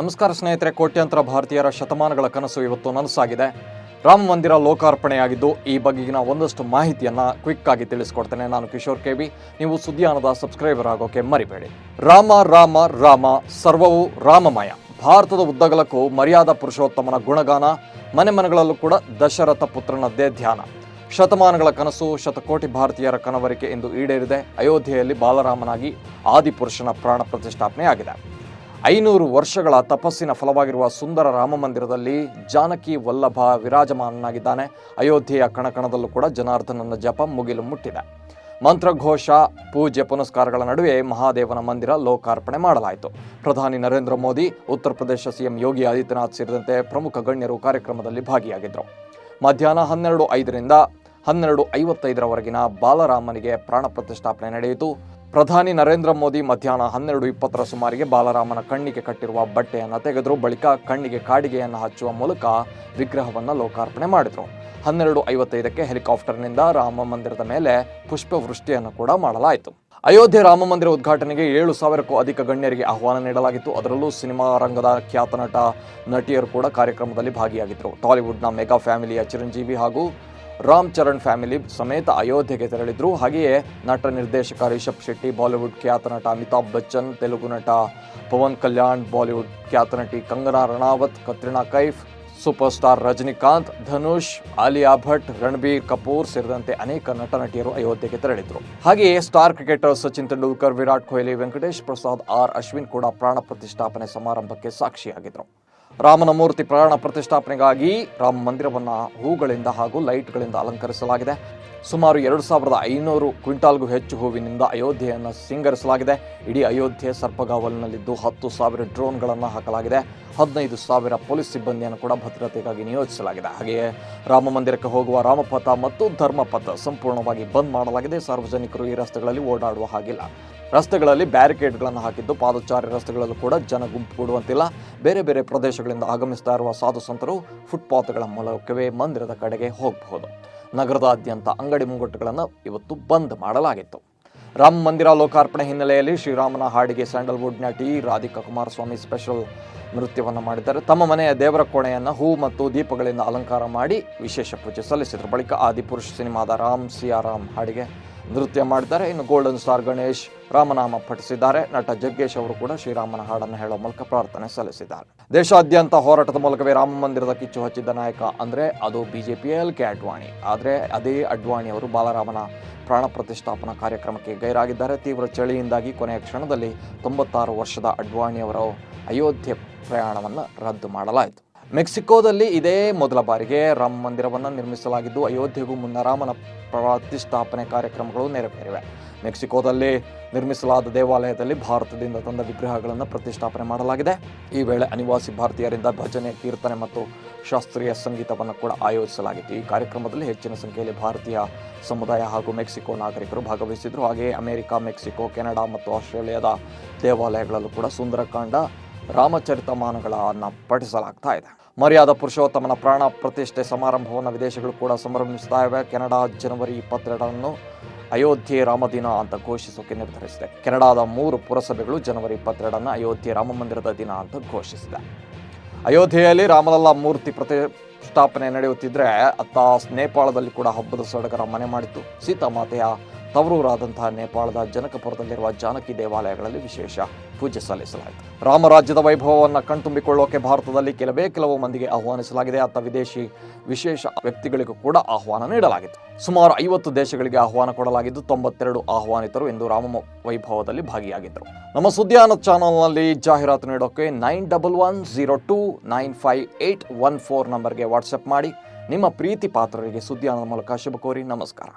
ನಮಸ್ಕಾರ ಸ್ನೇಹಿತರೆ, ಕೋಟ್ಯಂತರ ಭಾರತೀಯರ ಶತಮಾನಗಳ ಕನಸು ಇವತ್ತು ನನಸಾಗಿದೆ. ರಾಮ ಮಂದಿರ ಲೋಕಾರ್ಪಣೆಯಾಗಿದ್ದು ಈ ಬಗೆಗಿನ ಒಂದಷ್ಟು ಮಾಹಿತಿಯನ್ನು ಕ್ವಿಕ್ ಆಗಿ ತಿಳಿಸ್ಕೊಡ್ತೇನೆ. ನಾನು ಕಿಶೋರ್ ಕೆಬಿ ನೀವು ಸುದ್ದಿಯಾನದ ಸಬ್ಸ್ಕ್ರೈಬರ್ ಆಗೋಕೆ ಮರಿಬೇಡಿ. ರಾಮ ರಾಮ ರಾಮ, ಸರ್ವವು ರಾಮಮಯ. ಭಾರತದ ಉದ್ದಗಲಕ್ಕೂ ಮರ್ಯಾದ ಪುರುಷೋತ್ತಮನ ಗುಣಗಾನ, ಮನೆ ಮನೆಗಳಲ್ಲೂ ಕೂಡ ದಶರಥ ಪುತ್ರನದ್ದೇ ಧ್ಯಾನ. ಶತಮಾನಗಳ ಕನಸು ಶತಕೋಟಿ ಭಾರತೀಯರ ಕನವರಿಕೆ ಎಂದು ಈಡೇರಿದೆ. ಅಯೋಧ್ಯೆಯಲ್ಲಿ ಬಾಲರಾಮನಾಗಿ ಆದಿಪುರುಷನ ಪ್ರಾಣ ಪ್ರತಿಷ್ಠಾಪನೆಯಾಗಿದೆ. ಐನೂರು ವರ್ಷಗಳ ತಪಸ್ಸಿನ ಫಲವಾಗಿರುವ ಸುಂದರ ರಾಮ ಮಂದಿರದಲ್ಲಿ ಜಾನಕಿ ವಲ್ಲಭ ವಿರಾಜಮಾನನಾಗಿದ್ದಾನೆ. ಅಯೋಧ್ಯೆಯ ಕಣಕಣದಲ್ಲೂ ಕೂಡ ಜನಾರ್ದನನ ಜಪ ಮುಗಿಲು ಮುಟ್ಟಿದೆ. ಮಂತ್ರಘೋಷ ಪೂಜೆ ಪುನಸ್ಕಾರಗಳ ನಡುವೆ ಮಹಾದೇವನ ಮಂದಿರ ಲೋಕಾರ್ಪಣೆ ಮಾಡಲಾಯಿತು. ಪ್ರಧಾನಿ ನರೇಂದ್ರ ಮೋದಿ, ಉತ್ತರ ಪ್ರದೇಶ ಸಿಎಂ ಯೋಗಿ ಆದಿತ್ಯನಾಥ್ ಸೇರಿದಂತೆ ಪ್ರಮುಖ ಗಣ್ಯರು ಕಾರ್ಯಕ್ರಮದಲ್ಲಿ ಭಾಗಿಯಾಗಿದ್ದರು ಮಧ್ಯಾಹ್ನ ಹನ್ನೆರಡು ಐದರಿಂದ ಹನ್ನೆರಡು ಐವತ್ತೈದರವರೆಗಿನ ಬಾಲರಾಮನಿಗೆ ಪ್ರಾಣ ಪ್ರತಿಷ್ಠಾಪನೆ ನಡೆಯಿತು. ಪ್ರಧಾನಿ ನರೇಂದ್ರ ಮೋದಿ ಮಧ್ಯಾಹ್ನ ಹನ್ನೆರಡು ಇಪ್ಪತ್ತರ ಸುಮಾರಿಗೆ ಬಾಲರಾಮನ ಕಣ್ಣಿಗೆ ಕಟ್ಟಿರುವ ಬಟ್ಟೆಯನ್ನು ತೆಗೆದರು, ಬಳಿಕ ಕಣ್ಣಿಗೆ ಕಾಡಿಗೆಯನ್ನು ಹಚ್ಚುವ ಮೂಲಕ ವಿಗ್ರಹವನ್ನು ಲೋಕಾರ್ಪಣೆ ಮಾಡಿದರು. ಹನ್ನೆರಡು ಐವತ್ತೈದಕ್ಕೆ ಹೆಲಿಕಾಪ್ಟರ್ನಿಂದ ರಾಮ ಮಂದಿರದ ಮೇಲೆ ಪುಷ್ಪವೃಷ್ಟಿಯನ್ನು ಕೂಡ ಮಾಡಲಾಯಿತು. ಅಯೋಧ್ಯೆ ರಾಮ ಮಂದಿರ ಉದ್ಘಾಟನೆಗೆ ಏಳು ಸಾವಿರಕ್ಕೂ ಅಧಿಕ ಗಣ್ಯರಿಗೆ ಆಹ್ವಾನ ನೀಡಲಾಗಿತ್ತು. ಅದರಲ್ಲೂ ಸಿನಿಮಾ ರಂಗದ ಖ್ಯಾತ ನಟ, ನಟಿಯರು ಕೂಡ ಕಾರ್ಯಕ್ರಮದಲ್ಲಿ ಭಾಗಿಯಾಗಿದ್ದರು ಟಾಲಿವುಡ್ನ ಮೆಗಾ ಫ್ಯಾಮಿಲಿಯ ಚಿರಂಜೀವಿ ಹಾಗೂ ರಾಮ್ ಚರಣ್ ಫ್ಯಾಮಿಲಿ ಸಮೇತ ಅಯೋಧ್ಯೆಗೆ ತೆರಳಿದ್ರು. ಹಾಗೆಯೇ ನಟ ನಿರ್ದೇಶಕ ರಿಷಬ್ ಶೆಟ್ಟಿ, ಬಾಲಿವುಡ್ ಖ್ಯಾತ ನಟ ಅಮಿತಾಬ್ ಬಚ್ಚನ್, ತೆಲುಗು ನಟ ಪವನ್ ಕಲ್ಯಾಣ್, ಬಾಲಿವುಡ್ ಖ್ಯಾತ ನಟಿ ಕಂಗನಾ ರಣಾವತ್, ಕತ್ರಿನಾ ಕೈಫ್ ಸೂಪರ್ ಸ್ಟಾರ್ ರಜನಿಕಾಂತ್, ಧನುಷ್, ಆಲಿಯಾ ಭಟ್, ರಣಬೀರ್ ಕಪೂರ್ ಸೇರಿದಂತೆ ಅನೇಕ ನಟ ನಟಿಯರು ಅಯೋಧ್ಯೆಗೆ ತೆರಳಿದ್ರು. ಹಾಗೆಯೇ star cricketer Sachin Tendulkar, Virat Kohli, Venkatesh Prasad R Ashwin ಕೂಡ ಪ್ರಾಣ ಪ್ರತಿಷ್ಠಾಪನೆ ಸಮಾರಂಭಕ್ಕೆ ಸಾಕ್ಷಿಯಾಗಿದ್ರು. ರಾಮನ ಮೂರ್ತಿ ಪ್ರಾಣ ಪ್ರತಿಷ್ಠಾಪನೆಗಾಗಿ ರಾಮ ಮಂದಿರವನ್ನು ಹೂಗಳಿಂದ ಹಾಗೂ ಲೈಟ್ಗಳಿಂದ ಅಲಂಕರಿಸಲಾಗಿದೆ. ಸುಮಾರು ಎರಡು ಸಾವಿರದ ಐನೂರು ಕ್ವಿಂಟಾಲ್ಗೂ ಹೆಚ್ಚು ಹೂವಿನಿಂದ ಅಯೋಧ್ಯೆಯನ್ನು ಸಿಂಗರಿಸಲಾಗಿದೆ. ಇಡೀ ಅಯೋಧ್ಯೆ ಸರ್ಪಗಾವಲಿನಲ್ಲಿದ್ದು ಹತ್ತು ಸಾವಿರ ಡ್ರೋನ್ಗಳನ್ನು ಹಾಕಲಾಗಿದೆ. ಹದಿನೈದು ಸಾವಿರ ಪೊಲೀಸ್ ಸಿಬ್ಬಂದಿಯನ್ನು ಕೂಡ ಭದ್ರತೆಗಾಗಿ ನಿಯೋಜಿಸಲಾಗಿದೆ. ಹಾಗೆಯೇ ರಾಮ ಮಂದಿರಕ್ಕೆ ಹೋಗುವ ರಾಮಪಥ ಮತ್ತು ಧರ್ಮಪಥ ಸಂಪೂರ್ಣವಾಗಿ ಬಂದ್ ಮಾಡಲಾಗಿದೆ. ಸಾರ್ವಜನಿಕರು ಈ ರಸ್ತೆಗಳಲ್ಲಿ ಓಡಾಡುವ ಹಾಗಿಲ್ಲ. ರಸ್ತೆಗಳಲ್ಲಿ ಬ್ಯಾರಿಕೇಡ್ಗಳನ್ನು ಹಾಕಿದ್ದು ಪಾದಚಾರಿ ರಸ್ತೆಗಳಲ್ಲೂ ಕೂಡ ಜನ ಗುಂಪು ಕೂಡುವಂತಿಲ್ಲ. ಬೇರೆ ಬೇರೆ ಪ್ರದೇಶಗಳಿಂದ ಆಗಮಿಸ್ತಾ ಇರುವ ಸಾಧು ಸಂತರು ಫುಟ್ಪಾತ್ಗಳ ಮೂಲಕವೇ ಮಂದಿರದ ಕಡೆಗೆ ಹೋಗಬಹುದು. ನಗರದಾದ್ಯಂತ ಅಂಗಡಿ ಮುಂಗಟ್ಟುಗಳನ್ನು ಇವತ್ತು ಬಂದ್ ಮಾಡಲಾಗಿತ್ತು. ರಾಮ ಮಂದಿರ ಲೋಕಾರ್ಪಣೆ ಹಿನ್ನೆಲೆಯಲ್ಲಿ ಶ್ರೀರಾಮನ ಹಾಡಿಗೆ ಸ್ಯಾಂಡಲ್ವುಡ್ ನಟಿ ರಾಧಿಕಾ ಕುಮಾರಸ್ವಾಮಿ ಸ್ಪೆಷಲ್ ನೃತ್ಯವನ್ನು ಮಾಡಿದ್ದಾರೆ. ತಮ್ಮ ಮನೆಯ ದೇವರ ಕೋಣೆಯನ್ನು ಹೂ ಮತ್ತು ದೀಪಗಳಿಂದ ಅಲಂಕಾರ ಮಾಡಿ ವಿಶೇಷ ಪೂಜೆ ಸಲ್ಲಿಸಿದರು. ಬಳಿಕ ಆದಿಪುರುಷ್ ಸಿನಿಮಾದ ರಾಮ್ ಸಿಯಾರಾಮ್ ಹಾಡಿಗೆ ನೃತ್ಯ ಮಾಡಿದ್ದಾರೆ. ಇನ್ನು ಗೋಲ್ಡನ್ ಸ್ಟಾರ್ ಗಣೇಶ್ ರಾಮನಾಮ ಪಠಿಸಿದ್ದಾರೆ. ನಟ ಜಗ್ಗೇಶ್ ಅವರು ಕೂಡ ಶ್ರೀರಾಮನ ಹಾಡನ್ನು ಹೇಳೋ ಮೂಲಕ ಪ್ರಾರ್ಥನೆ ಸಲ್ಲಿಸಿದ್ದಾರೆ. ದೇಶಾದ್ಯಂತ ಹೋರಾಟದ ಮೂಲಕವೇ ರಾಮ ಮಂದಿರದ ಕಿಚ್ಚು ಹಚ್ಚಿದ್ದ ನಾಯಕ ಅಂದ್ರೆ ಅದು ಬಿಜೆಪಿಯ ಎಲ್ ಕೆ ಅಡ್ವಾಣಿ. ಆದರೆ ಅದೇ ಅಡ್ವಾಣಿ ಅವರು ಬಾಲರಾಮನ ಪ್ರಾಣ ಪ್ರತಿಷ್ಠಾಪನಾ ಕಾರ್ಯಕ್ರಮಕ್ಕೆ ಗೈರಾಗಿದ್ದಾರೆ. ತೀವ್ರ ಚಳಿಯಿಂದಾಗಿ ಕೊನೆಯ ಕ್ಷಣದಲ್ಲಿ ತೊಂಬತ್ತಾರು ವರ್ಷದ ಅಡ್ವಾಣಿ ಅವರ ಅಯೋಧ್ಯೆ ಪ್ರಯಾಣವನ್ನು ರದ್ದು ಮಾಡಲಾಯಿತು. ಮೆಕ್ಸಿಕೋದಲ್ಲಿ ಇದೇ ಮೊದಲ ಬಾರಿಗೆ ರಾಮ ಮಂದಿರವನ್ನು ನಿರ್ಮಿಸಲಾಗಿದ್ದು, ಅಯೋಧ್ಯೆಗೂ ಮುನ್ನ ರಾಮನ ಪ್ರತಿಷ್ಠಾಪನೆ ಕಾರ್ಯಕ್ರಮಗಳು ನೆರವೇರಿವೆ. ಮೆಕ್ಸಿಕೋದಲ್ಲಿ ನಿರ್ಮಿಸಲಾದ ದೇವಾಲಯದಲ್ಲಿ ಭಾರತದಿಂದ ತಂದ ವಿಗ್ರಹಗಳನ್ನು ಪ್ರತಿಷ್ಠಾಪನೆ ಮಾಡಲಾಗಿದೆ. ಈ ವೇಳೆ ಅನಿವಾಸಿ ಭಾರತೀಯರಿಂದ ಭಜನೆ, ಕೀರ್ತನೆ ಮತ್ತು ಶಾಸ್ತ್ರೀಯ ಸಂಗೀತವನ್ನು ಕೂಡ ಆಯೋಜಿಸಲಾಗಿತ್ತು. ಈ ಕಾರ್ಯಕ್ರಮದಲ್ಲಿ ಹೆಚ್ಚಿನ ಸಂಖ್ಯೆಯಲ್ಲಿ ಭಾರತೀಯ ಸಮುದಾಯ ಹಾಗೂ ಮೆಕ್ಸಿಕೋ ನಾಗರಿಕರು ಭಾಗವಹಿಸಿದ್ರು. ಹಾಗೆಯೇ ಅಮೆರಿಕ, ಮೆಕ್ಸಿಕೋ, ಕೆನಡಾ ಮತ್ತು ಆಸ್ಟ್ರೇಲಿಯಾದ ದೇವಾಲಯಗಳಲ್ಲೂ ಕೂಡ ಸುಂದರಕಾಂಡ ರಾಮಚರಿತಮಾನಗಳನ್ನು ಪಠಿಸಲಾಗ್ತಾ ಇದೆ. ಮರ್ಯಾದ ಪುರುಷೋತ್ತಮನ ಪ್ರಾಣ ಪ್ರತಿಷ್ಠೆ ಸಮಾರಂಭವನ್ನು ವಿದೇಶಗಳು ಕೂಡ ಸಂಭ್ರಮಿಸ್ತಾ ಇವೆ ಕೆನಡಾ ಜನವರಿ ಇಪ್ಪತ್ತೆರಡನ್ನು ಅಯೋಧ್ಯೆ ರಾಮದಿನ ಅಂತ ಘೋಷಿಸೋಕೆ ನಿರ್ಧರಿಸಿದೆ. ಕೆನಡಾದ ಮೂರು ಪುರಸಭೆಗಳು ಜನವರಿ ಇಪ್ಪತ್ತೆರಡನ್ನು ಅಯೋಧ್ಯೆ ರಾಮ ಮಂದಿರದ ದಿನ ಅಂತ ಘೋಷಿಸಿದೆ. ಅಯೋಧ್ಯೆಯಲ್ಲಿ ರಾಮಲಲ್ಲಾ ಮೂರ್ತಿ ಪ್ರತಿಷ್ಠಾಪನೆ ನಡೆಯುತ್ತಿದ್ರೆ ಅತ್ತ ನೇಪಾಳದಲ್ಲಿ ಕೂಡ ಹಬ್ಬದ ಸಡಗರ ಮನೆ ಮಾಡಿತ್ತು. ಸೀತಾಮಾತೆಯ ತವರೂರಾದಂತಹ ನೇಪಾಳದ ಜನಕಪುರದಲ್ಲಿರುವ ಜಾನಕಿ ದೇವಾಲಯಗಳಲ್ಲಿ ವಿಶೇಷ ಪೂಜೆ ಸಲ್ಲಿಸಲಾಯಿತು. ರಾಮರಾಜ್ಯದ ವೈಭವವನ್ನು ಕಣ್ತುಂಬಿಕೊಳ್ಳೋಕೆ ಭಾರತದಲ್ಲಿ ಕೆಲವೇ ಕೆಲವು ಮಂದಿಗೆ ಆಹ್ವಾನಿಸಲಾಗಿದೆ. ಅತ್ತ ವಿದೇಶಿ ವಿಶೇಷ ವ್ಯಕ್ತಿಗಳಿಗೂ ಕೂಡ ಆಹ್ವಾನ ನೀಡಲಾಗಿತ್ತು. ಸುಮಾರು ಐವತ್ತು ದೇಶಗಳಿಗೆ ಆಹ್ವಾನ ಕೊಡಲಾಗಿದ್ದು, ತೊಂಬತ್ತೆರಡು ಆಹ್ವಾನಿತರು ಎಂದು ರಾಮ ವೈಭವದಲ್ಲಿ ಭಾಗಿಯಾಗಿದ್ದರು. ನಮ್ಮ ಸುದ್ದಿಯಾನ ಚಾನಲ್ನಲ್ಲಿ ಜಾಹೀರಾತು ನೀಡೋಕೆ nine double one zero two nine five eight one four ನಂಬರ್ಗೆ ವಾಟ್ಸಪ್ ಮಾಡಿ. ನಿಮ್ಮ ಪ್ರೀತಿ ಪಾತ್ರರಿಗೆ ಸುದ್ದಿಯಾನದ ಮೂಲಕ ಶುಭ ಕೋರಿ ನಮಸ್ಕಾರ.